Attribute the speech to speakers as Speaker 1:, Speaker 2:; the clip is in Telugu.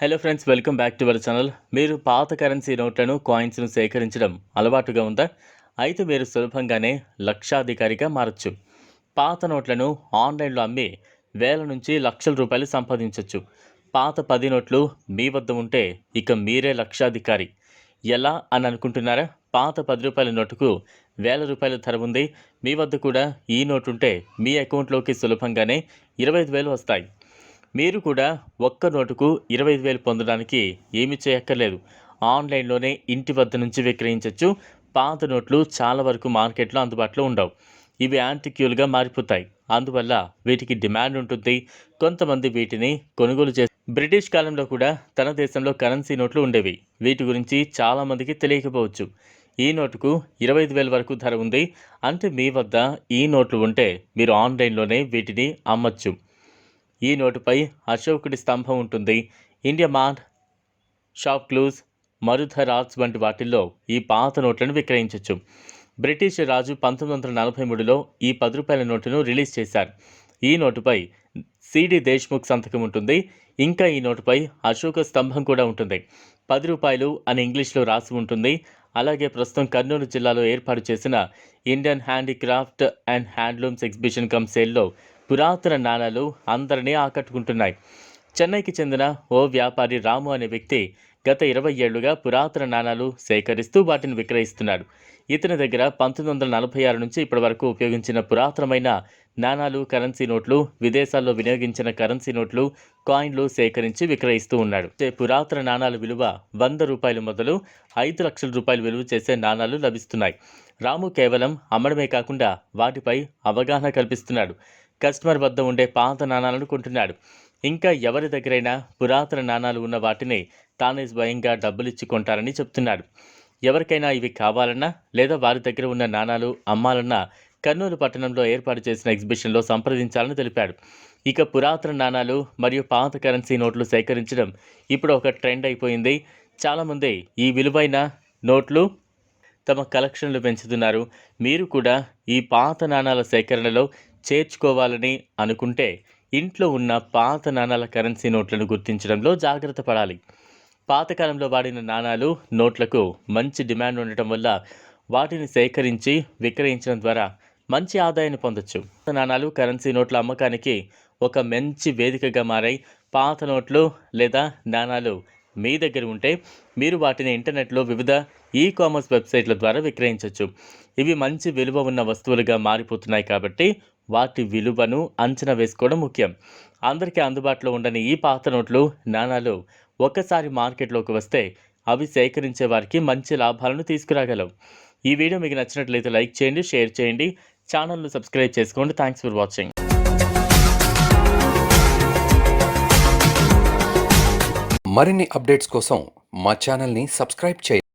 Speaker 1: Hello friends welcome back to our channel మీరు పాత కరెన్సీ నోట్లను కాయిన్స్ను సేకరించడం అలవాటుగా ఉందా? అయితే మీరు సులభంగానే లక్షాధికారిగా మారచ్చు. పాత నోట్లను ఆన్లైన్లో అమ్మి వేల నుంచి లక్షల రూపాయలు సంపాదించవచ్చు పాత పది నోట్లు మీ వద్ద ఉంటే ఇక మీరే లక్షాధికారి. ఎలా అని అనుకుంటున్నారా? పాత పది రూపాయల నోటుకు వేల రూపాయల ధర ఉంది. మీ వద్ద కూడా ఈ నోటు ఉంటే మీ అకౌంట్లోకి సులభంగానే ఇరవై ఐదు వేలు వస్తాయి. మీరు కూడా ఒక్క నోటుకు ఇరవై ఐదు వేలు పొందడానికి ఏమీ చేయక్కర్లేదు. ఆన్లైన్లోనే ఇంటి వద్ద నుంచి విక్రయించవచ్చు పాత నోట్లు చాలా వరకు మార్కెట్లో అందుబాటులో ఉండవు. ఇవి యాంటిక్యూల్గా మారిపోతాయి. అందువల్ల వీటికి డిమాండ్ ఉంటుంది. కొంతమంది వీటిని కొనుగోలు చేసి బ్రిటిష్ కాలంలో కూడా తన దేశంలో కరెన్సీ నోట్లు ఉండేవి. వీటి గురించి చాలామందికి తెలియకపోవచ్చు. ఈ నోటుకు ఇరవై ఐదు వేల వరకు ధర ఉంది. అంటే మీ వద్ద ఈ నోట్లు ఉంటే మీరు ఆన్లైన్లోనే వీటిని అమ్మచ్చు. ఈ నోటుపై అశోకుడి స్తంభం ఉంటుంది. India mart shop clues Marudhar వంటి వాటిల్లో ఈ పాత నోట్లను విక్రయించవచ్చు బ్రిటిష్ రాజు పంతొమ్మిది వందల నలభై మూడులో ఈ పది రూపాయల నోటును రిలీజ్ చేశారు. ఈ నోటుపై సిడి దేశ్ముఖ్ సంతకం ఉంటుంది. ఇంకా ఈ నోటుపై అశోక స్తంభం కూడా ఉంటుంది. పది రూపాయలు అని ఇంగ్లీష్లో రాసి ఉంటుంది. అలాగే ప్రస్తుతం కర్నూలు జిల్లాలో ఏర్పాటు చేసిన Indian handicraft and handlooms exhibition cum సేల్లో పురాతన నాణాలు అందరినీ ఆకట్టుకుంటున్నాయి. చెన్నైకి చెందిన ఓ వ్యాపారి రాము అనే వ్యక్తి గత ఇరవై ఏళ్ళుగా పురాతన నాణాలు సేకరిస్తూ వాటిని విక్రయిస్తున్నాడు. ఇతని దగ్గర పంతొమ్మిది వందల నలభై ఆరు నుంచి ఇప్పటి వరకు ఉపయోగించిన పురాతనమైన నాణాలు కరెన్సీ నోట్లు విదేశాల్లో వినియోగించిన కరెన్సీ నోట్లు కాయిన్లు సేకరించి విక్రయిస్తూ ఉన్నాడు. పురాతన నాణాల విలువ వంద రూపాయలు మొదలు ఐదు లక్షల రూపాయలు విలువ చేసే నాణాలు లభిస్తున్నాయి. రాము కేవలం అమ్మడమే కాకుండా వాటిపై అవగాహన కల్పిస్తున్నాడు. కస్టమర్ వద్ద ఉండే పాత నాణాలను కొంటున్నాడు. ఇంకా ఎవరి దగ్గరైనా పురాతన నాణాలు ఉన్న వాటిని తానే స్వయంగా డబ్బులిచ్చి కొంటారని చెప్తున్నాడు. ఎవరికైనా ఇవి కావాలన్నా లేదా వారి దగ్గర ఉన్న నాణాలు అమ్మాలన్నా కర్నూలు పట్టణంలో ఏర్పాటు చేసిన ఎగ్జిబిషన్లో సంప్రదించాలని తెలిపాడు. ఇక పురాతన నాణాలు మరియు పాత కరెన్సీ నోట్లు సేకరించడం ఇప్పుడు ఒక ట్రెండ్ అయిపోయింది. చాలామంది ఈ విలువైన నోట్లు తమ కలెక్షన్లు పెంచుతున్నారు. మీరు కూడా ఈ పాత నాణాల సేకరణలో చేర్చుకోవాలని అనుకుంటే ఇంట్లో ఉన్న పాత నాణాల కరెన్సీ నోట్లను గుర్తించడంలో జాగ్రత్త పడాలి. పాతకాలంలో వాడిన నాణాలు నోట్లకు మంచి డిమాండ్ ఉండటం వల్ల వాటిని సేకరించి విక్రయించడం ద్వారా మంచి ఆదాయాన్ని పొందొచ్చు. నాణాలు కరెన్సీ నోట్ల అమ్మకానికి ఒక మంచి వేదికగా మారాయి పాత నోట్లు లేదా నాణాలు మీ దగ్గర ఉంటే మీరు వాటిని ఇంటర్నెట్లో వివిధ ఈ కామర్స్ వెబ్సైట్ల ద్వారా విక్రయించవచ్చు ఇవి మంచి విలువ ఉన్న వస్తువులుగా మారిపోతున్నాయి కాబట్టి వాటి విలువను అంచనా వేసుకోవడం ముఖ్యం. అందరికీ అందుబాటులో ఉండని ఈ పాత నోట్లు నాణాలు ఒక్కసారి మార్కెట్లోకి వస్తే అవి సేకరించే వారికి మంచి లాభాలను తీసుకురాగలవు. ఈ వీడియో మీకు నచ్చినట్లయితే లైక్ చేయండి షేర్ చేయండి. ఛానల్ను సబ్స్క్రైబ్ చేసుకోండి. Thanks for watching.
Speaker 2: మరిన్ని అప్డేట్స్ కోసం మా ఛానల్ని సబ్స్క్రైబ్ చేయండి.